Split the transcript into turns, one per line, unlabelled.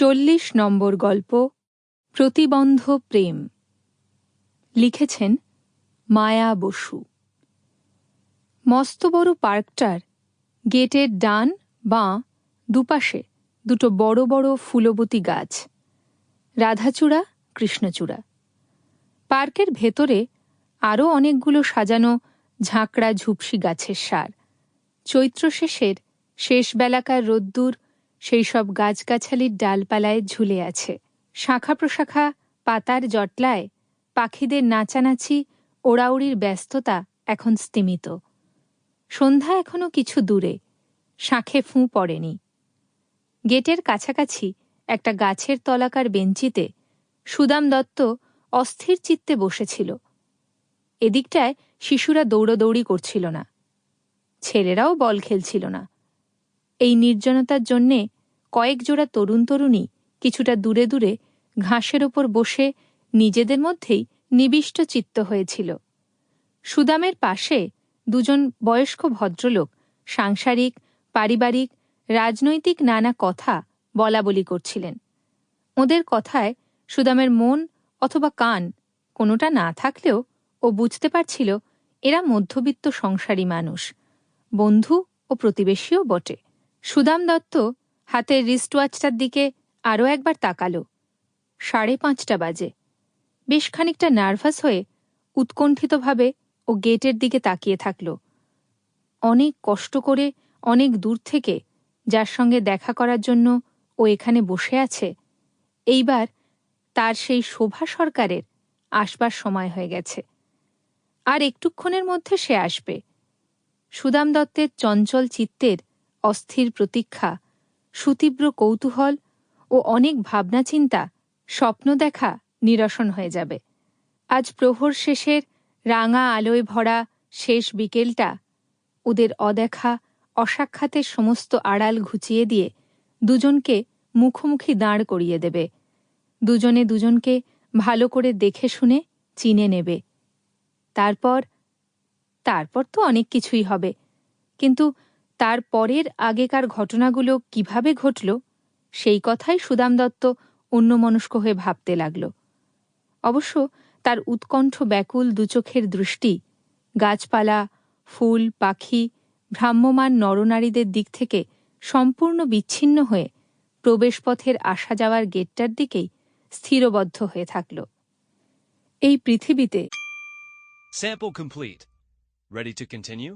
চল্লিশ নম্বর গল্প, প্রতিবন্ধ প্রেম। লিখেছেন মায়া বসু। মস্ত বড় পার্কটার গেটের ডান বাঁ দুপাশে দুটো বড় বড় ফুলবতী গাছ, রাধাচূড়া, কৃষ্ণচূড়া। পার্কের ভেতরে আরও অনেকগুলো সাজানো ঝাঁকড়া ঝুপসি গাছের সার। চৈত্র শেষের শেষ বেলাকার রোদ্দুর সেই সব গাছগাছালির ডালপালায় ঝুলে আছে। শাখা প্রশাখা, পাতার জটলায়, পাখিদের নাচানাচি, ওড়াউড়ির ব্যস্ততা এখন স্তিমিত। সন্ধ্যা এখনও কিছু দূরে, শাঁখে ফুঁ পড়েনি। গেটের কাছাকাছি একটা গাছের তলাকার বেঞ্চিতে সুদাম দত্ত অস্থির চিত্তে বসেছিল। এদিকটায় শিশুরা দৌড়দৌড়ি করছিল না। ছেলেরাও বল খেলছিল না। এই নির্জনতার জন্যে কয়েক জোড়া তরুণ তরুণী কিছুটা দূরে দূরে ঘাসের ওপর বসে নিজেদের মধ্যেই নিবিষ্ট চিত্ত হয়েছিল। সুদামের পাশে দুজন বয়স্ক ভদ্রলোক সাংসারিক, পারিবারিক, রাজনৈতিক নানা কথা বলা বলি করছিলেন। ওদের কথায় সুদামের মন অথবা কান কোনোটা না থাকলেও ও বুঝতে পারছিল এরা মধ্যবিত্ত সংসারী মানুষ, বন্ধু ও প্রতিবেশীও বটে। সুদাম দত্ত হাতের রিস্টওয়াচটার দিকে আরও একবার তাকালো। সাড়ে পাঁচটা বাজে। বেশ খানিকটা নার্ভাস হয়ে উৎকণ্ঠিতভাবে ও গেটের দিকে তাকিয়ে থাকল। অনেক কষ্ট করে, অনেক দূর থেকে যার সঙ্গে দেখা করার জন্য ও এখানে বসে আছে, এইবার তার সেই শোভা সরকারের আসবার সময় হয়ে গেছে। আর একটুক্ষণের মধ্যে সে আসবে। সুদাম দত্তের চঞ্চল চিত্তের অস্থির প্রতীক্ষা, সুতীব্র কৌতূহল ও অনেক ভাবনা চিন্তা স্বপ্ন দেখা নিরসন হয়ে যাবে। আজ প্রহর শেষের রাঙা আলোয় ভরা শেষ বিকেলটা ওদের অদেখা, অসাক্ষাতের সমস্ত আড়াল ঘুচিয়ে দিয়ে দুজনকে মুখোমুখি দাঁড় করিয়ে দেবে। দুজনে দুজনকে ভালো করে দেখে শুনে চিনে নেবে। তারপর তারপর তো অনেক কিছুই হবে। কিন্তু তার পরের আগেকার ঘটনাগুলো কীভাবে ঘটল, সেই কথাই সুদাম দত্ত অন্যমনস্ক হয়ে ভাবতে লাগল অবশ্য তার উৎকণ্ঠ ব্যাকুল দুচোখের দৃষ্টি, গাছপালা, ফুল, পাখি ভ্রাম্যমান নরনারীদের দিক থেকে সম্পূর্ণ বিচ্ছিন্ন হয়ে প্রবেশপথের আসা যাওয়ার গেটটার দিকেই স্থিরবদ্ধ হয়ে থাকল এই পৃথিবীতে
Sample complete. Ready to continue?